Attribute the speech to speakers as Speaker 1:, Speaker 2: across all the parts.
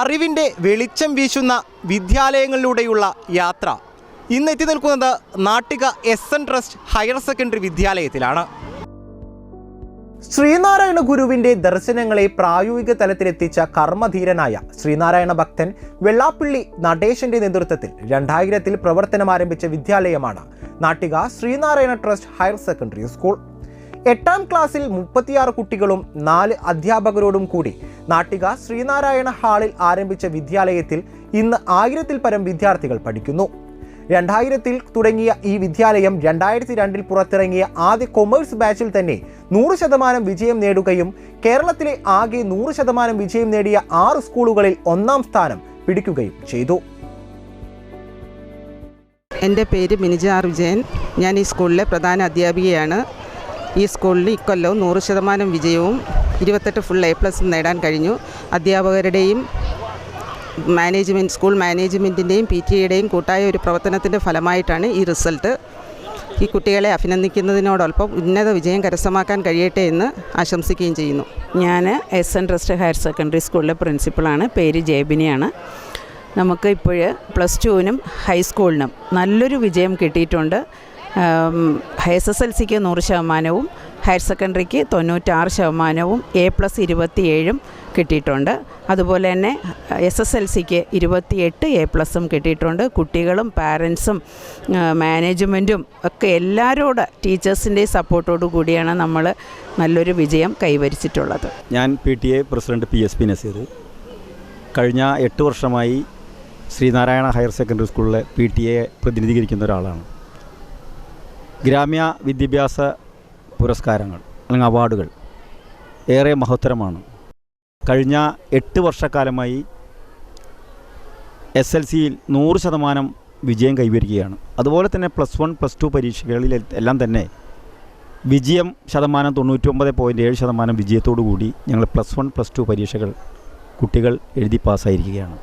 Speaker 1: അറിവിന്റെ വെളിച്ചം വീശുന്ന വിദ്യാലയങ്ങളിലൂടെയുള്ള യാത്ര. ഇന്ന് എത്തി നിൽക്കുന്നത് Nattika S N trust higher secondary വിദ്യാലയത്തിലാണ്. Sreenarayana ഗുരുവിന്റെ ദർശനങ്ങളെ പ്രായോഗിക തലത്തിലെത്തിച്ച കർമ്മധീരനായ ശ്രീനാരായണ ഭക്തൻ വെള്ളാപ്പള്ളി നടേശന്റെ നേതൃത്വത്തിൽ രണ്ടായിരത്തിൽ പ്രവർത്തനം ആരംഭിച്ച വിദ്യാലയമാണ് Nattika Sreenarayana trust higher secondary school എട്ടാം ക്ലാസ്സിൽ മുപ്പത്തിയാറ് കുട്ടികളും നാല് അധ്യാപകരോടും കൂടി നാട്ടിക ശ്രീനാരായണ ഹാളിൽ ആരംഭിച്ച വിദ്യാലയത്തിൽ ഇന്ന് ആയിരത്തിൽ പരം വിദ്യാർത്ഥികൾ പഠിക്കുന്നു. രണ്ടായിരത്തിൽ തുടങ്ങിയ ഈ വിദ്യാലയം രണ്ടായിരത്തി രണ്ടിൽ പുറത്തിറങ്ങിയ ആദ്യ കൊമേഴ്സ് ബാച്ചിൽ തന്നെ നൂറ് ശതമാനം വിജയം നേടുകയും കേരളത്തിലെ ആകെ നൂറ് ശതമാനം വിജയം നേടിയ ആറ് സ്കൂളുകളിൽ ഒന്നാം സ്ഥാനം പിടിക്കുകയും ചെയ്തു.
Speaker 2: എന്റെ പേര് മിനിജ ആർ വിജയൻ. ഞാൻ ഈ സ്കൂളിലെ പ്രധാന അധ്യാപികയാണ്. ഈ സ്കൂളിൽ ഇക്കൊല്ലവും നൂറ് ശതമാനം വിജയവും ഇരുപത്തെട്ട് ഫുൾ എ പ്ലസ് നേടാൻ കഴിഞ്ഞു. അധ്യാപകരുടെയും മാനേജ്മെന്റ് സ്കൂൾ മാനേജ്മെന്റിന്റെയും പി ടി എയുടെയും കൂട്ടായ ഒരു പ്രവർത്തനത്തിന്റെ ഫലമായിട്ടാണ് ഈ റിസൾട്ട് ഈ കുട്ടികളെ അഭിനന്ദിക്കുന്നതിനോടൊപ്പം ഉന്നത വിജയം കരസ്ഥമാക്കാൻ കഴിയട്ടെ എന്ന് ആശംസിക്കുകയും ചെയ്യുന്നു.
Speaker 3: ഞാൻ S N trust higher secondary സ്കൂളിലെ പ്രിൻസിപ്പളാണ് പേര് ജേബിനിയാണ്. നമുക്ക് ഇപ്പോൾ പ്ലസ് ടുവിനും ഹൈസ്കൂളിനും നല്ലൊരു വിജയം കിട്ടിയിട്ടുണ്ട്. എസ് എസ് എൽ സിക്ക് നൂറ് ശതമാനവും ഹയർ സെക്കൻഡറിക്ക് തൊണ്ണൂറ്റാറ് ശതമാനവും എ പ്ലസ് ഇരുപത്തിയേഴും കിട്ടിയിട്ടുണ്ട്. അതുപോലെ തന്നെ എസ് എസ് എൽ സിക്ക് ഇരുപത്തിയെട്ട് എ പ്ലസും കിട്ടിയിട്ടുണ്ട്. കുട്ടികളും പാരൻസും മാനേജ്മെന്റും ഒക്കെ എല്ലാവരോട് ടീച്ചേഴ്സിന്റെ സപ്പോർട്ടോടു കൂടിയാണ് നമ്മൾ നല്ലൊരു വിജയം കൈവരിച്ചിട്ടുള്ളത്.
Speaker 4: ഞാൻ P T A president P S P Naseer. കഴിഞ്ഞ എട്ട് വർഷമായി ശ്രീനാരായണ ഹയർ സെക്കൻഡറി സ്കൂളിലെ പി ടി എ പ്രതിനിധീകരിക്കുന്ന ഒരാളാണ്. ഗ്രാമ്യ വിദ്യാഭ്യാസ പുരസ്കാരങ്ങൾ അല്ലെങ്കിൽ അവാർഡുകൾ ഏറെ മഹത്തരമാണ്. കഴിഞ്ഞ എട്ട് വർഷക്കാലമായി എസ് എൽ സിയിൽ നൂറ് ശതമാനം വിജയം കൈവരിക്കുകയാണ് അതുപോലെ തന്നെ പ്ലസ് വൺ പ്ലസ് ടു പരീക്ഷകളിൽ എല്ലാം തന്നെ വിജയം ശതമാനം തൊണ്ണൂറ്റൊമ്പത് പോയിന്റ് ഏഴ് ശതമാനം വിജയത്തോടു കൂടി ഞങ്ങൾ പ്ലസ് വൺ പ്ലസ് ടു പരീക്ഷകൾ കുട്ടികൾ എഴുതി പാസ്സായിരിക്കുകയാണ്.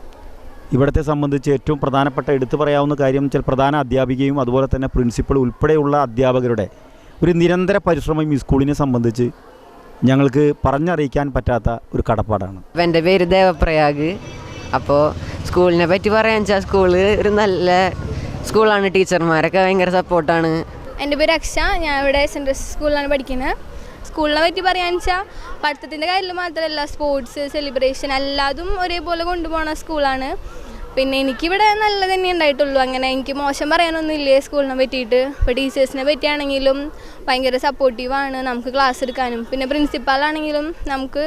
Speaker 4: ഇവിടത്തെ സംബന്ധിച്ച് ഏറ്റവും പ്രധാനപ്പെട്ട എടുത്തു പറയാവുന്ന കാര്യം ചില പ്രധാന അധ്യാപികയും അതുപോലെ തന്നെ പ്രിൻസിപ്പൾ ഉൾപ്പെടെയുള്ള അധ്യാപകരുടെ ഒരു നിരന്തര പരിശ്രമം ഈ സ്കൂളിനെ സംബന്ധിച്ച് ഞങ്ങൾക്ക് പറഞ്ഞറിയിക്കാൻ പറ്റാത്ത ഒരു കടപ്പാടാണ്.
Speaker 5: എന്റെ പേര് ദേവപ്രയാഗ്. അപ്പോൾ സ്കൂളിനെ പറ്റി പറയാൻ വെച്ചാൽ സ്കൂൾ ഒരു നല്ല സ്കൂളാണ് ടീച്ചർമാരൊക്കെ ഭയങ്കര സപ്പോർട്ടാണ്.
Speaker 6: എന്റെ പേര് അക്ഷ. ഞാൻ ഇവിടെ സെൻട്രൽ സ്കൂളിലാണ് പഠിക്കുന്നത്. സ്കൂളിനെ പറ്റി പറയാന്ന് വെച്ചാൽ പഠിത്തത്തിന്റെ കാര്യത്തിൽ മാത്രമല്ല സ്പോർട്സ് സെലിബ്രേഷൻ എല്ലാതും ഒരേപോലെ കൊണ്ടുപോകുന്ന സ്കൂളാണ്. പിന്നെ എനിക്കിവിടെ നല്ലത് തന്നെ ഉണ്ടായിട്ടുള്ളൂ. അങ്ങനെ എനിക്ക് മോശം പറയാനൊന്നും ഇല്ലേ സ്കൂളിനെ പറ്റിയിട്ട്? ഇപ്പോൾ ടീച്ചേഴ്സിനെ പറ്റിയാണെങ്കിലും ഭയങ്കര സപ്പോർട്ടീവാണ് നമുക്ക് ക്ലാസ് എടുക്കാനും. പിന്നെ പ്രിൻസിപ്പാളാണെങ്കിലും നമുക്ക്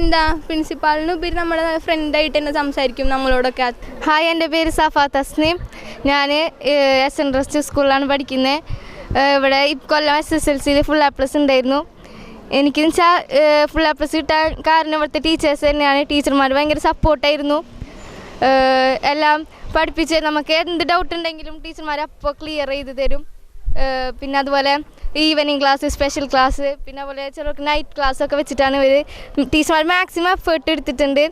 Speaker 6: എന്താ പ്രിൻസിപ്പാളിന് ഉപരി നമ്മുടെ ഫ്രണ്ടായിട്ട് തന്നെ സംസാരിക്കും നമ്മളോടൊക്കെ.
Speaker 7: ഹായ് എന്റെ പേര് സഫാ തസ്നീം. ഞാൻ എസ് എൻ ട്രസ്റ്റ് സ്കൂളിലാണ് പഠിക്കുന്നത് ഇവിടെ ഇക്കൊല്ലം എസ് എസ് എൽ സിയിൽ ഫുൾ എ പ്ലസ് ഉണ്ടായിരുന്നു. എനിക്ക് വെച്ചാൽ ഫുൾ എ പ്ലസ് കിട്ടാൻ കാരണം ഇവിടുത്തെ ടീച്ചേഴ്സ് തന്നെയാണ്. ടീച്ചർമാർ ഭയങ്കര സപ്പോർട്ടായിരുന്നു എല്ലാം പഠിപ്പിച്ച് നമുക്ക് എന്ത് ഡൗട്ട് ഉണ്ടെങ്കിലും ടീച്ചർമാർ അപ്പോൾ ക്ലിയർ ചെയ്ത് തരും. പിന്നെ അതുപോലെ ഈവനിങ് ക്ലാസ് സ്പെഷ്യൽ ക്ലാസ് പിന്നെ അതുപോലെ ചിലർക്ക് നൈറ്റ് ക്ലാസ് ഒക്കെ വെച്ചിട്ടാണ് ഇവർ ടീച്ചർമാർ മാക്സിമം എഫേർട്ട് എടുത്തിട്ടുണ്ട്.